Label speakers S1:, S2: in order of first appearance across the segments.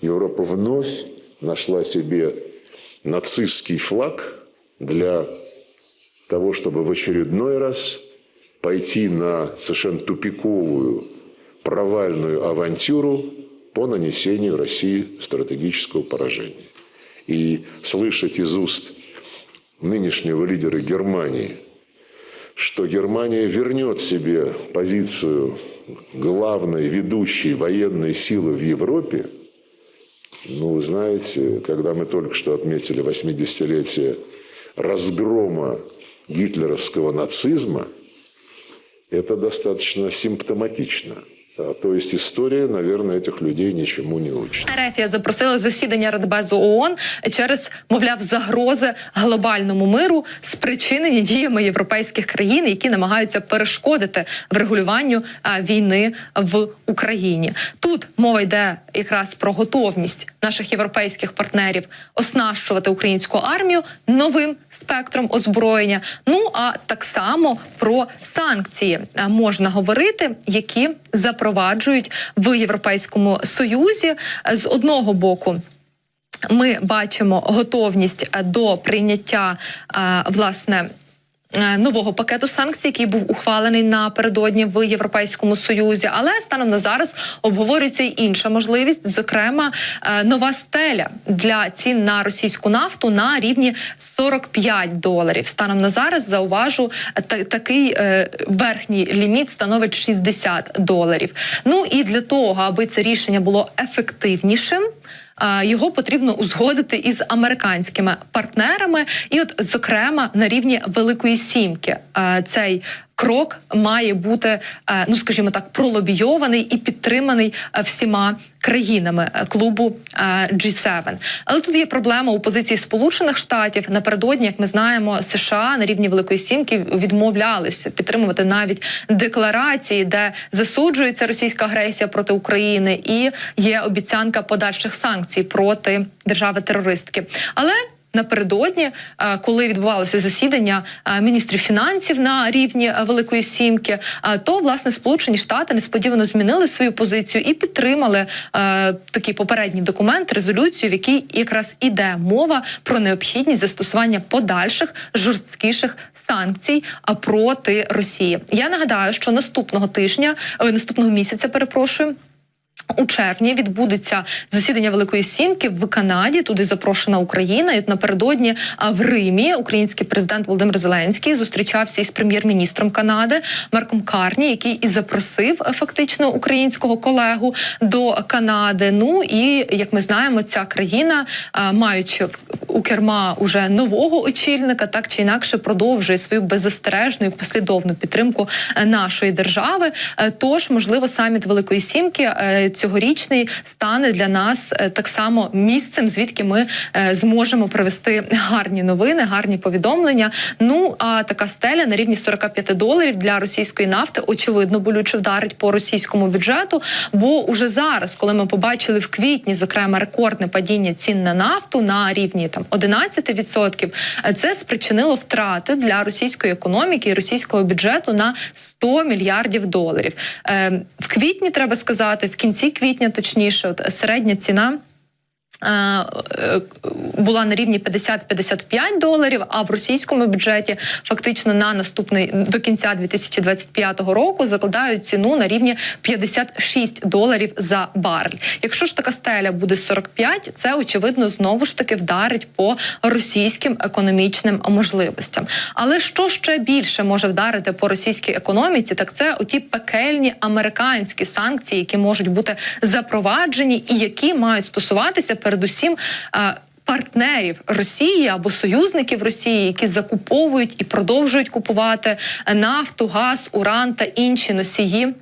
S1: Европа вновь нашла себе нацистский флаг для того, чтобы в очередной раз пойти на совершенно тупиковую, провальную авантюру по нанесению России стратегического поражения. И слышать из уст нынешнего лидера Германии, что Германия вернет себе позицию главной ведущей военной силы в Европе, ну, вы знаете, когда мы только что отметили 80-летие разгрома гитлеровского нацизма, это достаточно симптоматично. то есть история, наверное, этих людей ничему не учит.
S2: Ерефія запросила засідання Радбезу ООН через, мовляв, загрози глобальному миру, спричинені діями європейських країн, які намагаються перешкодити врегулюванню війни в Україні. Тут мова йде якраз про готовність наших європейських партнерів оснащувати українську армію новим спектром озброєння. Ну а так само про санкції можна говорити, які запроваджують в Європейському Союзі з одного боку. Ми бачимо готовність до прийняття е, власне. Е, Нового пакету санкцій, який був ухвалений напередодні в Європейському Союзі, але станом на зараз обговорюється й інша можливість, зокрема е, нова стеля для цін на російську нафту на рівні 45 доларів. Станом на зараз зауважу та- такий е, верхній ліміт становить 60 доларів. Ну і для того, аби це рішення було ефективнішим. Його потрібно узгодити із американськими партнерами, і, от, зокрема, на рівні Великої Сімки. Цей крок має бути, е, ну скажімо так, пролобійований і підтриманий е, всіма країнами е, клубу е, G7. Але тут є проблема у позиції Сполучених Штатів. Напередодні, як ми знаємо, США на рівні Великої Сімки відмовлялися підтримувати навіть декларації, де засуджується російська агресія проти України, і є обіцянка подальших санкцій проти держави-терористки. Але Напередодні, е, коли відбувалося засідання е, міністрів фінансів на рівні е, Великої Сімки, то власне Сполучені Штати несподівано змінили свою позицію і підтримали такий попередній документ, резолюцію, в якій якраз іде мова про необхідність застосування подальших жорсткіших санкцій проти Росії. Я нагадаю, що наступного тижня, наступного місяця, перепрошую. У червні відбудеться засідання Великої Сімки в Канаді. Туди запрошена Україна. І от напередодні в Римі український президент Володимир Зеленський зустрічався із прем'єр-міністром Канади Марком Карні, який і запросив е, фактично українського колегу до Канади. Ну і як ми знаємо, ця країна, маючи в- у керма уже нового очільника, так чи інакше продовжує свою беззастережну і послідовну підтримку е, нашої держави. Е, Тож, можливо, саміт Великої Сімки е, цьогорічний стане для нас е, так само місцем, звідки ми е, зможемо привести гарні новини, гарні повідомлення. Ну а така стеля на рівні 45 доларів для російської нафти очевидно болюче вдарить по російському бюджету. Бо уже зараз, коли ми побачили в квітні, зокрема, рекордне падіння цін на нафту на рівні там 11%, е, це спричинило втрати для російської економіки і російського бюджету на 100 мільярдів доларів. Е, в квітні треба сказати, в кінці квітня, точніше, от середня ціна. Е, Була на рівні 50-55 доларів, а в російському бюджеті фактично на наступний до кінця 2025 року закладають ціну на рівні 56 доларів за барель. Якщо ж така стеля буде 45, це очевидно знову ж таки вдарить по російським економічним можливостям. Але що ще більше може вдарити по російській економіці, так це оті пекельні американські санкції, які можуть бути запроваджені, і які мають стосуватися передусім. Партнерів Росії або союзників Росії, які закуповують і продовжують купувати нафту, газ, уран та інші носії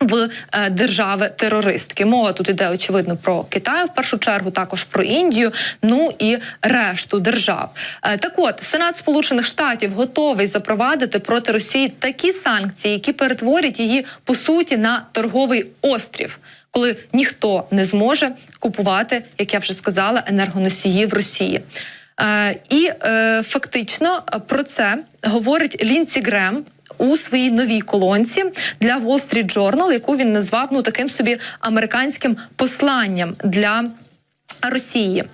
S2: в е, держави терористки. Мова тут іде очевидно про Китай в першу чергу, також про Індію, ну і решту держав. Е, так от Сенат Сполучених Штатів готовий запровадити проти Росії такі санкції, які перетворять її по суті на торговий острів. Коли ніхто не зможе купувати, як я вже сказала, енергоносії в Росії. Е, і е, фактично про це говорить Лінсі Грем, у своїй новій колонці для Wall Street Journal, яку він назвав ну таким собі американським посланням для Росії.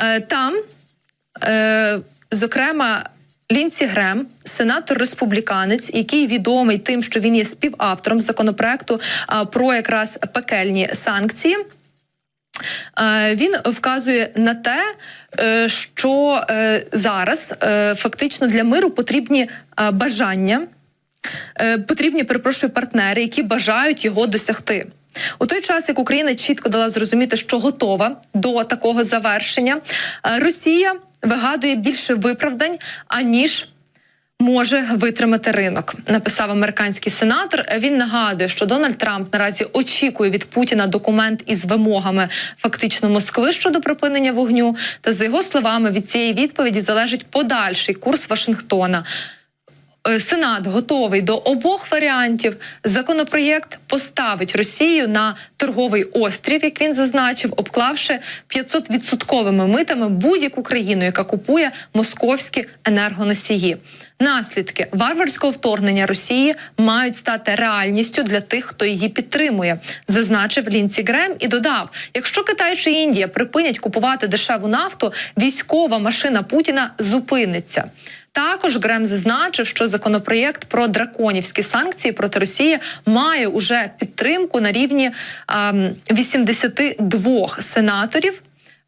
S2: Е, Там, е, зокрема, Лінсі Грем, сенатор республіканець, який відомий тим, що він є співавтором законопроекту про якраз пекельні санкції. Е, Він вказує на те, е, що е, зараз е, фактично для миру потрібні е, бажання, е, потрібні, перепрошую, партнери, які бажають його досягти. У той час, як Україна чітко дала зрозуміти, що готова до такого завершення, е, Росія вигадує більше виправдань, аніж може витримати ринок, написав американський сенатор. Він нагадує, що Дональд Трамп наразі очікує від Путіна документ із вимогами фактично Москви щодо припинення вогню. Та за його словами, від цієї відповіді залежить подальший курс Вашингтона. Е, Сенат готовий до обох варіантів. Законопроєкт поставить Росію на торговий острів, як він зазначив, обклавши 500-відсотковими митами будь-яку країну, яка купує московські енергоносії. Наслідки варварського вторгнення Росії мають стати реальністю для тих, хто її підтримує, зазначив Лінці Грем і додав: якщо Китай чи Індія припинять купувати дешеву нафту, військова машина Путіна зупиниться. Також Грем зазначив, що законопроєкт про драконівські санкції проти Росії має уже підтримку на рівні ем, 82 сенаторів.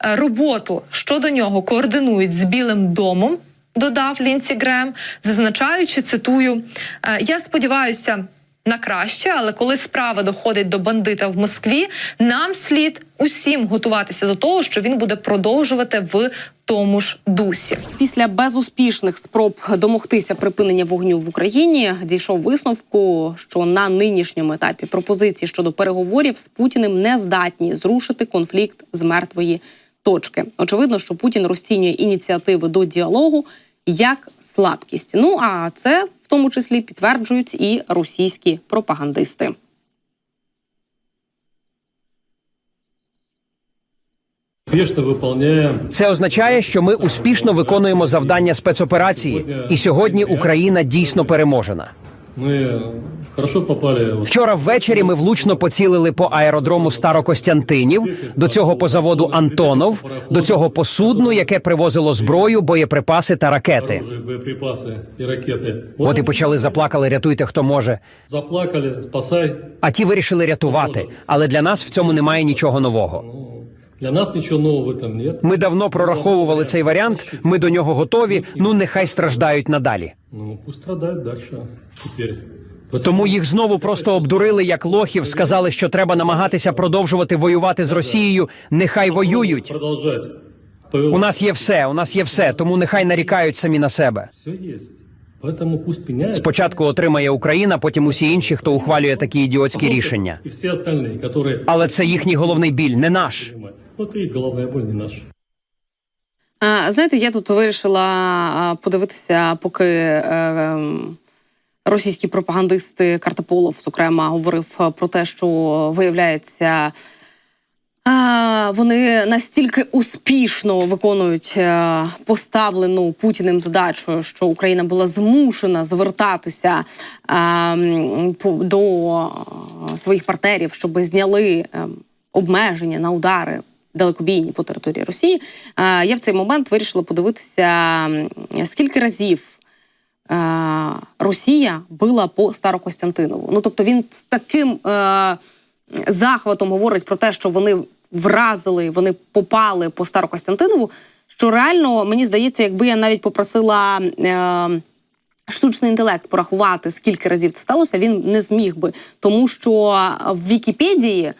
S2: Е, Роботу щодо нього координують з Білим домом. Додав Лінці Грем, зазначаючи, цитую: «Е, Я сподіваюся на краще, але коли справа доходить до бандита в Москві, нам слід усім готуватися до того, що він буде продовжувати в тому ж дусі.
S3: Після безуспішних спроб домогтися припинення вогню в Україні дійшов висновку, що на нинішньому етапі пропозиції щодо переговорів з Путіним не здатні зрушити конфлікт з мертвої точки. Очевидно, що Путін розцінює ініціативи до діалогу як слабкість. Ну а це в тому числі підтверджують і російські пропагандисти.
S4: Це означає, що ми успішно виконуємо завдання спецоперації, і сьогодні Україна дійсно переможена.
S5: Мы хорошо попали. вот
S4: Вчора ввечері ми влучно поцілили по аеродрому Старокостянтинів, до цього по заводу Антонов, до цього по судну, яке привозило зброю, боєприпаси та ракети.
S5: оружие, боеприпасы и ракеты.
S4: От і почали заплакали, рятуйте хто може.
S5: Заплакали, спасай.
S4: А ті вирішили рятувати. Але для нас в цьому немає нічого нового.
S5: Ну, для нас ничего нового в этом нет.
S4: Ми давно прораховували цей варіант. Ми до нього готові. Ну нехай страждають надалі.
S5: Ну, пусть страдают дальше теперь.
S4: Тому їх знову просто обдурили як лохів, сказали, що треба намагатися продовжувати воювати з Росією. Нехай воюють.
S5: Продолжать.
S4: У нас є все, у нас є все, тому нехай нарікають самі на себе.
S5: все есть. Поэтому пусть меняется.
S4: Спочатку отримає Україна, потім усі інші, хто ухвалює такі ідіотські рішення.
S5: И все остальные, которые...
S4: Але це їхній головний біль, не наш.
S5: понимают. Вот и головная боль не наша.
S3: А, Знаєте, я тут вирішила а, подивитися, поки е, ем, російські пропагандисти Картополов, зокрема, говорив е, про те, що виявляється. Вони настільки успішно виконують е, поставлену Путіним задачу, що Україна була змушена звертатися е, до е, своїх партнерів, щоб зняли е, обмеження на удари далекобійні по території Росії. Е, Я в цей момент вирішила подивитися, скільки разів е, Росія била по Старокостянтинову. Ну тобто він з таким е, захватом говорить про те, що вони вразили, вони попали по Старокостянтинову. Що реально мені здається, якби я навіть попросила. Е, Штучний інтелект порахувати, скільки разів це сталося, він не зміг би, тому що в Вікіпедії е,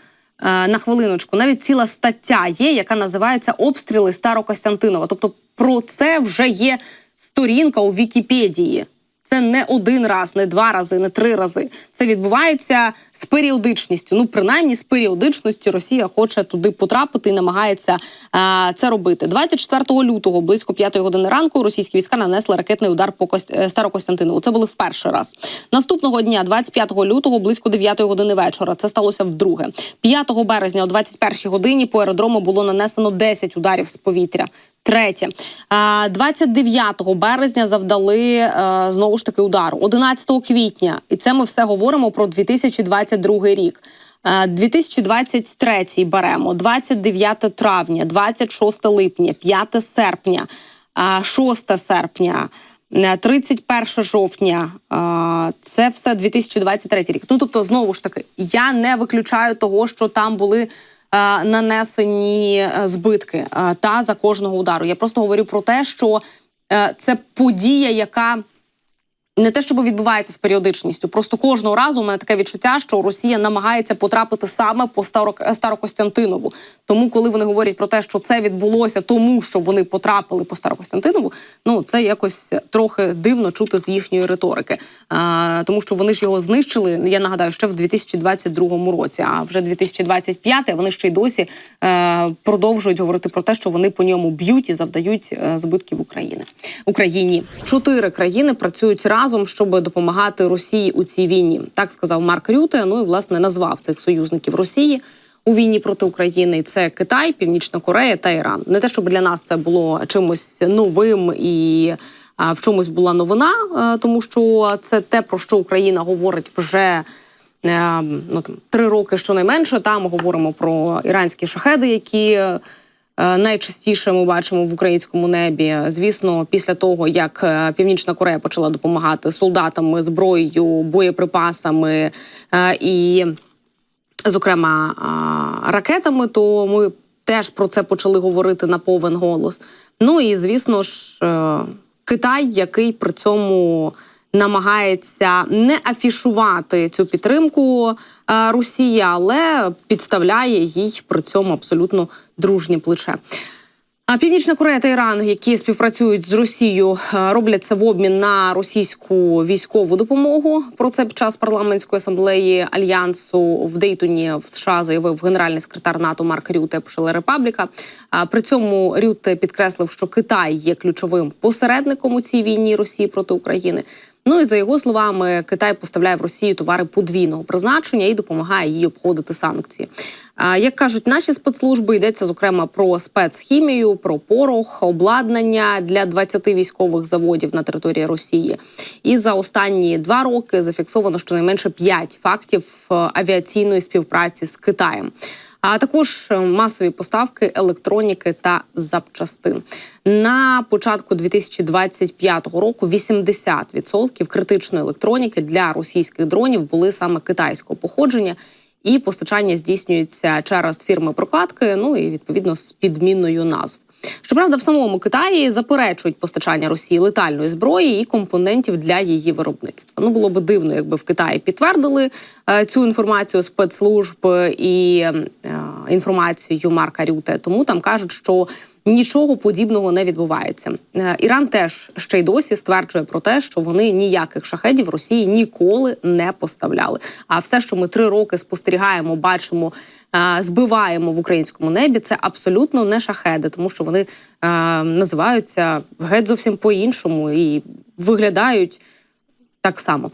S3: на хвилиночку навіть ціла стаття є, яка називається Обстріли Старокостянтинова. Тобто про це вже є сторінка у Вікіпедії. Це не один раз, не два рази, не три рази. Це відбувається з періодичністю. Ну, принаймні, з періодичністю Росія хоче туди потрапити і намагається е, це робити. 24 лютого, близько 5 години ранку, російські війська нанесли ракетний удар по Кост... е, Старокостянтинову. Це були в перший раз. Наступного дня, 25 лютого, близько 9 години вечора. Це сталося вдруге. 5 березня о 21 годині по аеродрому було нанесено 10 ударів з повітря. Третє, А, 29 березня завдали е, знову ж таки удару 11 квітня, і це ми все говоримо про 2022 рік. Е, 2023 беремо 29 травня, 26 липня, 5 серпня, е, 6 серпня. е, 31 жовтня, е, це все 2023 рік. Ну тобто, знову ж таки, я не виключаю того, що там були е, нанесені е, збитки е, та за кожного удару. Я просто говорю про те, що е, це подія, яка не те, щоб відбувається з періодичністю. Просто кожного разу у мене таке відчуття, що Росія намагається потрапити саме по Старо- Старокостянтинову. Тому, коли вони говорять про те, що це відбулося тому, що вони потрапили по Старокостянтинову, ну це якось трохи дивно чути з їхньої риторики. А, тому що вони ж його знищили. Я нагадаю, ще в 2022 році. А вже 2025 вони ще й досі е, продовжують говорити про те, що вони по ньому б'ють і завдають е, збитків України Україні. Чотири країни працюють разом, щоб допомагати Росії у цій війні. Так сказав Марк Рюте. Ну і власне назвав цих союзників Росії. У війні проти України це Китай, Північна Корея та Іран. Не те, щоб для нас це було чимось новим і в чомусь була новина, е, тому що це те, про що Україна говорить вже е, ну там три роки щонайменше. Там ми говоримо про іранські шахеди, які найчастіше ми бачимо в українському небі. Звісно, після того як е, Північна Корея почала допомагати солдатами, зброєю, боєприпасами е, і, зокрема, ракетами, то ми теж про це почали говорити на повен голос. Ну і звісно ж, е, Китай, який при цьому намагається не афішувати цю підтримку е, Росії, але підставляє їй при цьому абсолютно дружнє плече. А Північна Корея та Іран, які співпрацюють з Росією, е, роблять це в обмін на російську військову допомогу. Про це під час парламентської асамблеї альянсу в Дейтоні в США заявив генеральний секретар НАТО Марк Рюте Пшеле Репабліка. При цьому Рюте підкреслив, що Китай є ключовим посередником у цій війні Росії проти України. Ну і за його словами, Китай поставляє в Росію товари подвійного призначення і допомагає їй обходити санкції. Як кажуть наші спецслужби, йдеться зокрема про спецхімію, про порох, обладнання для 20 військових заводів на території Росії. І за останні два роки зафіксовано щонайменше 5 фактів е, авіаційної співпраці з Китаєм. А також е, масові поставки електроніки та запчастин на початку 2025 року. 80% критичної електроніки для російських дронів були саме китайського походження. І постачання здійснюється через фірми прокладки, ну і відповідно з підмінною назв. Щоправда, в самому Китаї заперечують постачання Росії летальної зброї і компонентів для її виробництва. Ну було би дивно, якби в Китаї підтвердили е, цю інформацію спецслужб і е, інформацію Марка Рюте. Тому там кажуть, що нічого подібного не відбувається. Е, Іран теж ще й досі стверджує про те, що вони ніяких шахедів Росії ніколи не поставляли. А все, що ми три роки спостерігаємо, бачимо. е, Збиваємо в українському небі це абсолютно не шахеди, тому що вони е, називаються геть зовсім по-іншому і виглядають так само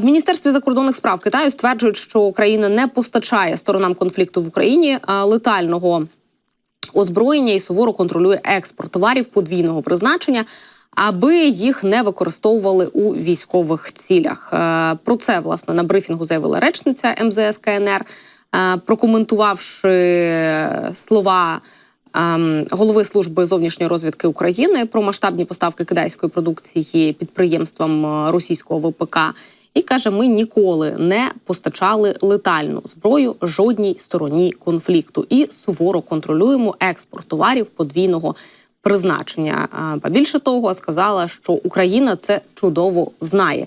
S3: в міністерстві закордонних справ Китаю стверджують, що Україна не постачає сторонам конфлікту в Україні летального озброєння і суворо контролює експорт товарів подвійного призначення. Аби їх не використовували у військових цілях, Е, про це власне на брифінгу заявила речниця МЗС КНР, е, прокоментувавши слова ем, голови служби зовнішньої розвідки України про масштабні поставки китайської продукції підприємствам е, російського ВПК. І каже: ми ніколи не постачали летальну зброю жодній стороні конфлікту і суворо контролюємо експорт товарів подвійного призначення. А, більше того, сказала, що Україна це чудово знає.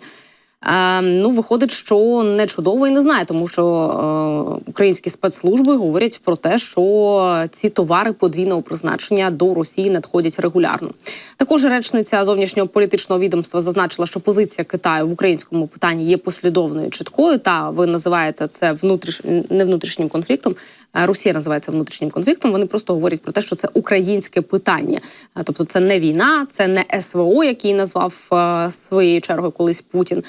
S3: Е, ну, виходить, що не чудово і не знає, тому що е, українські спецслужби говорять про те, що ці товари подвійного призначення до Росії надходять регулярно. Також речниця зовнішнього політичного відомства зазначила, що позиція Китаю в українському питанні є послідовною чіткою. Та ви називаєте це внутріш... не внутрішнім конфліктом. Е, Росія називається внутрішнім конфліктом. Вони просто говорять про те, що це українське питання. Е, Тобто, це не війна, це не СВО, який назвав е, своєю чергою колись Путін.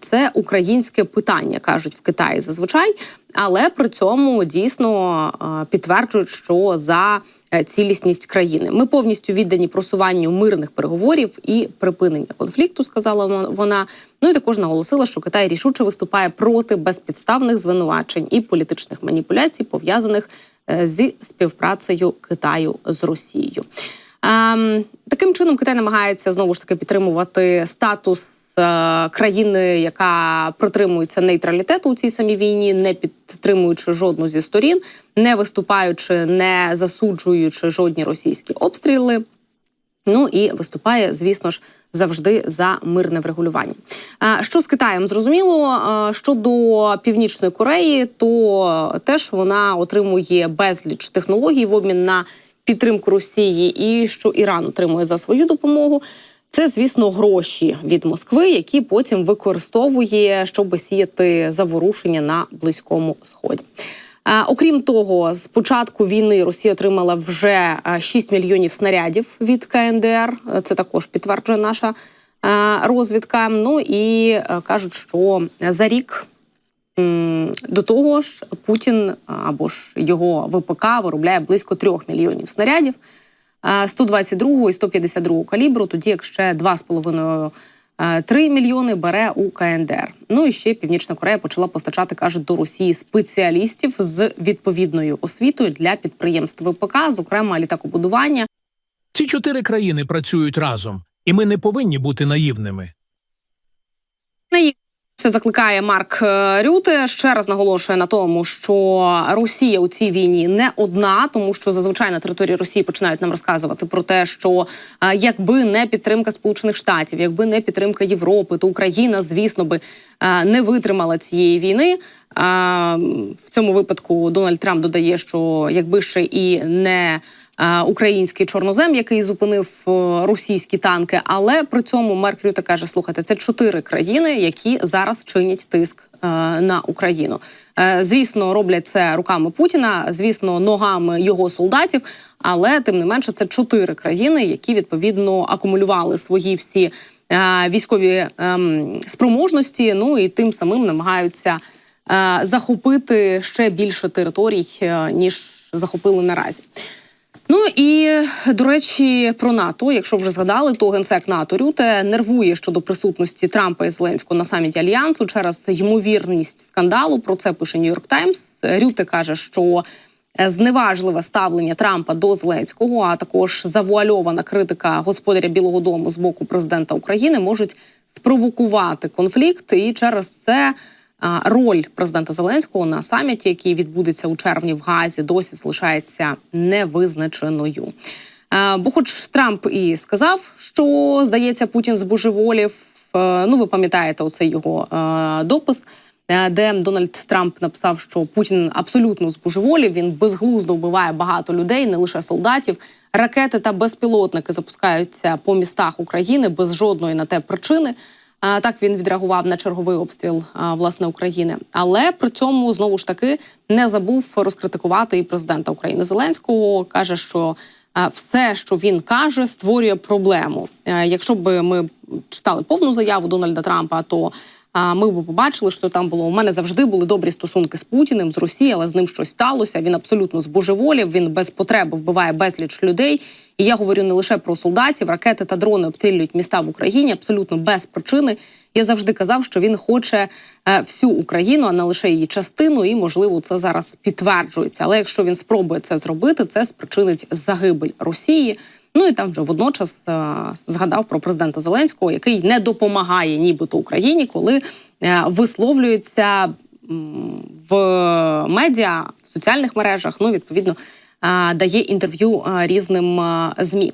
S3: Це українське питання, кажуть в Китаї зазвичай, але при цьому дійсно підтверджують, що за цілісність країни ми повністю віддані просуванню мирних переговорів і припинення конфлікту, сказала вон- вона. Ну і також наголосила, що Китай рішуче виступає проти безпідставних звинувачень і політичних маніпуляцій, пов'язаних е, зі співпрацею Китаю з Росією. Ем, таким чином Китай намагається знову ж таки підтримувати статус е, країни, яка притримується нейтралітету у цій самій війні, не підтримуючи жодну зі сторін, не виступаючи, не засуджуючи жодні російські обстріли. Ну і виступає, звісно ж, завжди за мирне врегулювання. Що з Китаєм зрозуміло? Щодо Північної Кореї, то теж вона отримує безліч технологій в обмін на підтримку Росії, і що Іран отримує за свою допомогу. Це, звісно, гроші від Москви, які потім використовує, щоб сіяти заворушення на близькому сході. Окрім того, з початку війни Росія отримала вже а, 6 мільйонів снарядів від КНДР. Це також підтверджує наша розвідка. Ну і кажуть, що за рік до того ж Путін або ж його ВПК виробляє близько 3 мільйонів снарядів. а, 122 і 152 калібру, тоді як ще 2,5 е, 3 мільйони бере у КНДР. Ну і ще Північна Корея почала постачати, кажуть, до Росії спеціалістів з відповідною освітою для підприємств ВПК, зокрема літакобудування.
S6: Ці чотири країни працюють разом, і ми не повинні бути наївними.
S3: Це закликає Марк е, Рюте. Ще раз наголошує на тому, що Росія у цій війні не одна, тому що зазвичай на території Росії починають нам розказувати про те, що е, якби не підтримка Сполучених Штатів, якби не підтримка Європи, то Україна, звісно, би е, не витримала цієї війни. В цьому випадку Дональд Трамп додає, що якби ще і не український чорнозем, який зупинив е, російські танки. Але при цьому Марк Рюте каже: слухайте, це чотири країни, які зараз чинять тиск е, на Україну. Е, Звісно, роблять це руками Путіна, звісно, ногами його солдатів. Але тим не менше, це чотири країни, які відповідно акумулювали свої всі е, військові ем, спроможності. Ну і тим самим намагаються е, захопити ще більше територій, е, ніж захопили наразі. Ну і до речі, про НАТО, якщо вже згадали, то генсек НАТО Рюте нервує щодо присутності Трампа і Зеленського на саміті альянсу через ймовірність скандалу. Про це пише Нью-Йорк Таймс. Рюте каже, що е, зневажливе ставлення Трампа до Зеленського, а також завуальована критика господаря Білого Дому з боку президента України можуть спровокувати конфлікт, і через це. Роль президента Зеленського на саміті, який відбудеться у червні в Газі, досі залишається невизначеною. Бо, хоч Трамп і сказав, що здається, Путін збожеволів. е, Ну, ви пам'ятаєте, оцей його е, допис, е, де Дональд Трамп написав, що Путін абсолютно збожеволів. Він безглуздо вбиває багато людей, не лише солдатів. Ракети та безпілотники запускаються по містах України без жодної на те причини. А, Так він відреагував на черговий обстріл а, власне України, але при цьому знову ж таки не забув розкритикувати і президента України Зеленського. каже, що а, все, що він каже, створює проблему. Е, Якщо б ми читали повну заяву Дональда Трампа, то ми б побачили, що там було. У мене завжди були добрі стосунки з Путіним, з Росією, але з ним щось сталося. Він абсолютно збожеволів. Він без потреби вбиває безліч людей. І я говорю не лише про солдатів, ракети та дрони обстрілюють міста в Україні абсолютно без причини. Я завжди казав, що він хоче е, всю Україну, а не лише її частину, і можливо це зараз підтверджується. Але якщо він спробує це зробити, це спричинить загибель Росії. Ну і там вже водночас е, згадав про президента Зеленського, який не допомагає нібито Україні, коли е, висловлюється в медіа в соціальних мережах. Ну відповідно е, дає інтерв'ю різним змі.